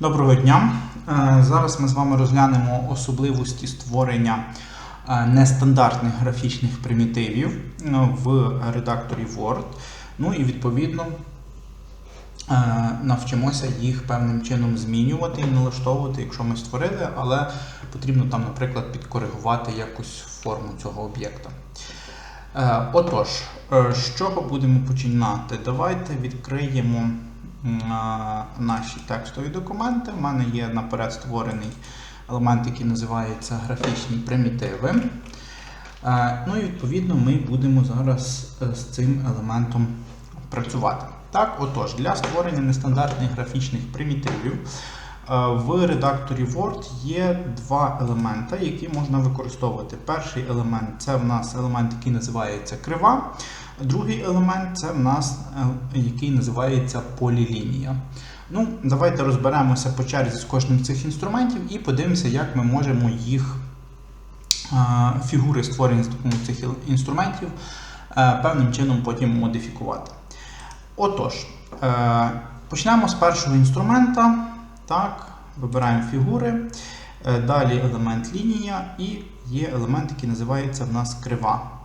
Доброго дня! Е, Зараз ми з вами розглянемо особливості створення е, нестандартних графічних примітивів е, в редакторі Word. Ну і відповідно навчимося їх певним чином змінювати і налаштовувати, якщо ми створили, але потрібно там, наприклад, підкоригувати якусь форму цього об'єкта. Отож, з чого будемо починати? Давайте відкриємо наші текстові документи. У мене є наперед створений елемент, який називається графічні примітиви. Е, Ну і відповідно ми будемо зараз е, з цим елементом працювати. Так, отож, для створення нестандартних графічних примітивів е, в редакторі Word є два елемента, які можна використовувати. Перший елемент це в нас елемент, який називається крива. Другий елемент це в нас е, який називається полілінія. Ну, давайте розберемося по черзі з кожним з цих інструментів і подивимося, як ми можемо їх е, фігури, створені з допомогою цих інструментів, е, певним чином потім модифікувати. Отож, почнемо з першого інструмента. Так, вибираємо фігури. Далі елемент лінія і є елемент, який називається в нас крива.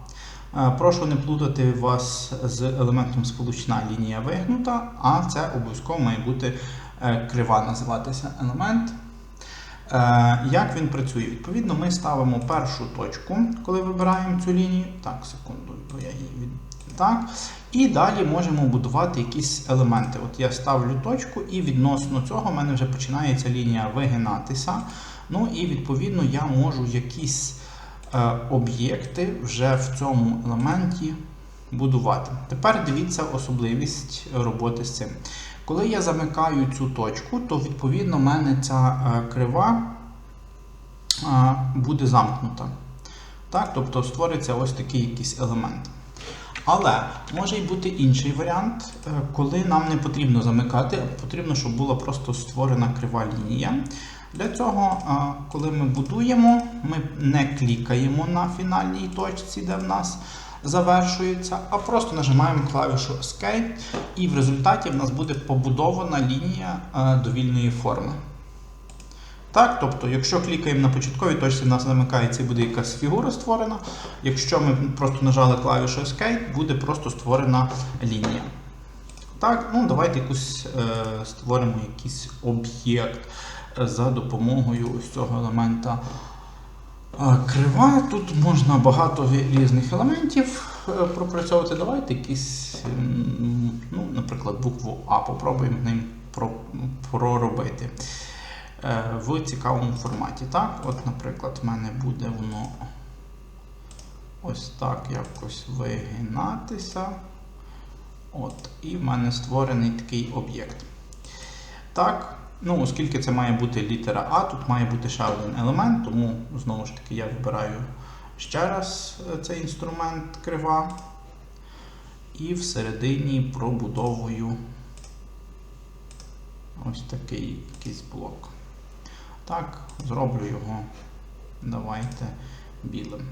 Е, Прошу не плутати вас з елементом сполучна лінія вигнута, а це обов'язково має бути е, крива називатися елемент. Е, Як він працює? Відповідно, ми ставимо першу точку, коли вибираємо цю лінію. Так, секунду, бо я її від... Так. І далі можемо будувати якісь елементи. От я ставлю точку, і відносно цього в мене вже починається лінія вигинатися. Ну і відповідно я можу якісь об'єкти вже в цьому елементі будувати. Тепер дивіться особливість роботи з цим. Коли я замикаю цю точку, то відповідно в мене ця е, крива е, буде замкнута. Так? Тобто створиться ось такий якийсь елемент. Але може й бути інший варіант, е, коли нам не потрібно замикати, а потрібно, щоб була просто створена крива лінія. Для цього, коли ми будуємо, ми не клікаємо на фінальній точці, де в нас завершується, а просто нажимаємо клавішу Escape, і в результаті в нас буде побудована лінія довільної форми. Так, тобто, якщо клікаємо на початковій точці, в нас замикається і буде якась фігура створена. Якщо ми просто нажали клавішу Escape, буде просто створена лінія. Так, ну давайте якусь е, створимо якийсь об'єкт за допомогою ось цього елемента крива. Тут можна багато різних елементів е, пропрацьовувати. Давайте якийсь, м, ну, наприклад, букву А попробуємо ним проробити е, в цікавому форматі. Так, от, наприклад, в мене буде воно ось так якось вигинатися. От, і в мене створений такий об'єкт. Так, ну, оскільки це має бути літера А, тут має бути ще один елемент, тому знову ж таки я вибираю ще раз е, цей інструмент крива. І всередині пробудовую ось такий якийсь блок. Так, зроблю його, давайте білим.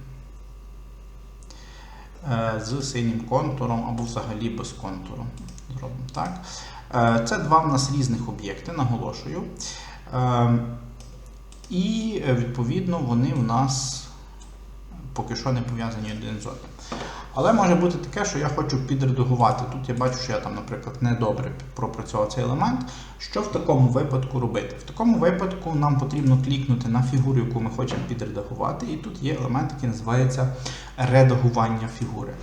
Е, З синім контуром або взагалі без контуру. Зробимо так. Е, Це два в нас різних об'єкти, наголошую. Е, І е, відповідно вони в нас поки що не пов'язані один з одним. Але може бути таке, що я хочу підредагувати. Тут я бачу, що я там, наприклад, недобре пропрацював цей елемент. Що в такому випадку робити? В такому випадку нам потрібно клікнути на фігуру, яку ми хочемо підредагувати, і тут є елемент, який називається редагування фігури.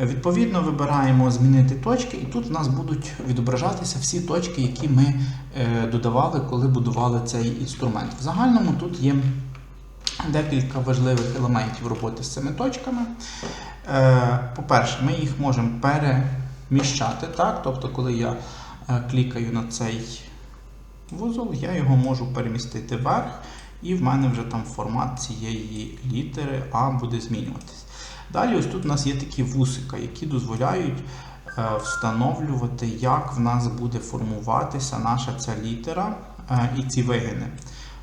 Відповідно, вибираємо змінити точки, і тут в нас будуть відображатися всі точки, які ми е, додавали, коли будували цей інструмент. В загальному тут є декілька важливих елементів роботи з цими точками. Е, По-перше, ми їх можемо переміщати. Так? Тобто, коли я е, клікаю на цей вузол, я його можу перемістити вверх, і в мене вже там формат цієї літери А буде змінюватись. Далі, ось тут у нас є такі вусика, які дозволяють е, встановлювати, як в нас буде формуватися наша ця літера е, і ці вигини.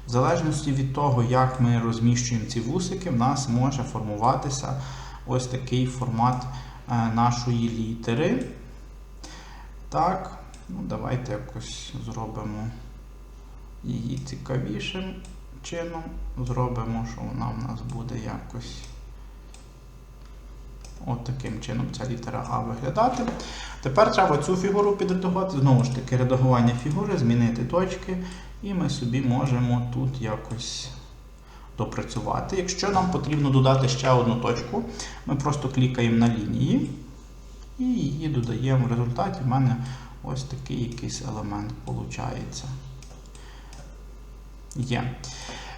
В залежності від того, як ми розміщуємо ці вусики, в нас може формуватися ось такий формат е, нашої літери. Так, ну давайте якось зробимо її цікавішим чином. Зробимо, що вона в нас буде якось от таким чином ця літера А виглядати. Тепер треба цю фігуру підредагувати. Знову ж таки, редагування фігури, змінити точки, і ми собі можемо тут якось допрацювати. Якщо нам потрібно додати ще одну точку, ми просто клікаємо на лінії і її додаємо в результаті. В мене ось такий якийсь елемент виходить. Є.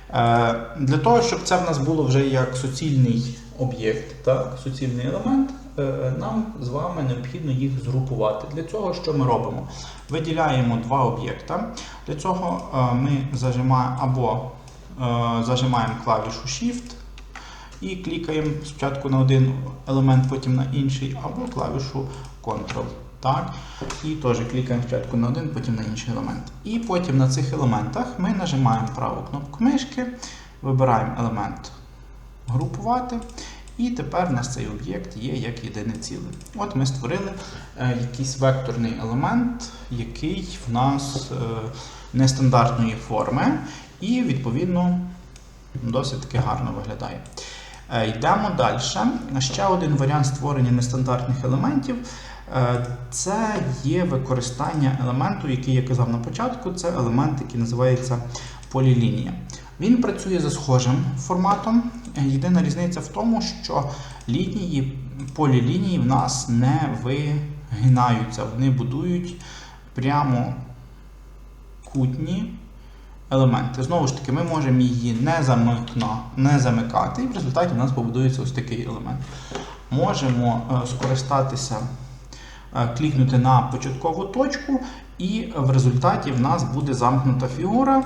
Е, Для того, щоб це в нас було вже як суцільний об'єкт, так, суцільний елемент, е, нам з вами необхідно їх згрупувати. Для цього що ми робимо? Виділяємо два об'єкта. Для цього е, ми зажимаємо або е, зажимаємо клавішу Shift і клікаємо спочатку на один елемент, потім на інший, або клавішу Ctrl. Так? І теж клікаємо спочатку на один, потім на інший елемент. І потім на цих елементах ми нажимаємо праву кнопку мишки, вибираємо елемент групувати. І тепер у нас цей об'єкт є як єдине ціле. От ми створили е, якийсь векторний елемент, який в нас е, нестандартної форми, і, відповідно, досить таки гарно виглядає. Е, Йдемо далі. Ще один варіант створення нестандартних елементів це є використання елементу, який я казав на початку. Це елемент, який називається полілінія. Він працює за схожим форматом. Е, Єдина різниця в тому, що лінії, полілінії в нас не вигинаються, вони будують прямо кутні елементи. Знову ж таки, ми можемо її незамикно не замикати, і в результаті в нас побудується ось такий елемент. Можемо е, скористатися, е, клікнути на початкову точку, і в результаті в нас буде замкнута фігура.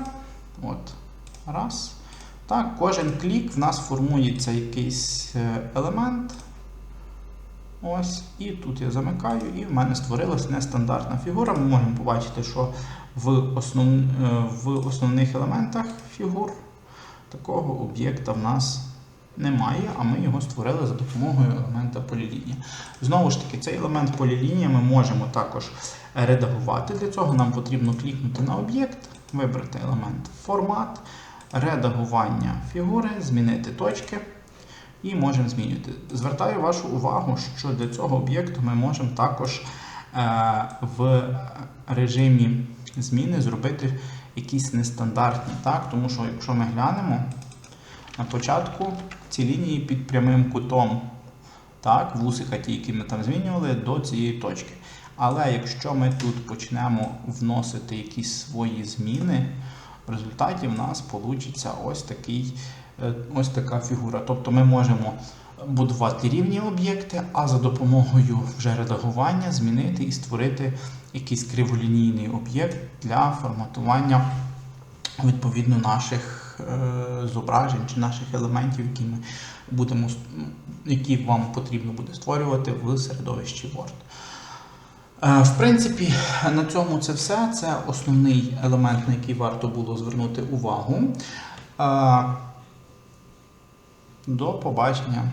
От, раз. Так, кожен клік в нас формується якийсь е, елемент. Ось, і тут я замикаю, і в мене створилася нестандартна фігура. Ми можемо побачити, що в, основ, е, в основних елементах фігур такого об'єкта в нас немає, а ми його створили за допомогою елемента полілінія. Знову ж таки, цей елемент полілінія ми можемо також редагувати. Для цього нам потрібно клікнути на об'єкт, вибрати елемент формат, редагування фігури, змінити точки. І можемо змінювати. Звертаю вашу увагу, що для цього об'єкту ми можемо також е, в режимі зміни зробити якісь нестандартні. Так? Тому що, якщо ми глянемо, на початку ці лінії під прямим кутом, так, вусика, ті, які ми там змінювали, до цієї точки. Але якщо ми тут почнемо вносити якісь свої зміни, в результаті в нас вийде ось такий. Е, Ось така фігура. Тобто ми можемо будувати рівні об'єкти, а за допомогою вже редагування змінити і створити якийсь криволінійний об'єкт для форматування відповідно наших зображень чи наших елементів, які ми будемо, які вам потрібно буде створювати в середовищі Word. Е, В принципі, на цьому це все. Це основний елемент, на який варто було звернути увагу. Е, До побачення.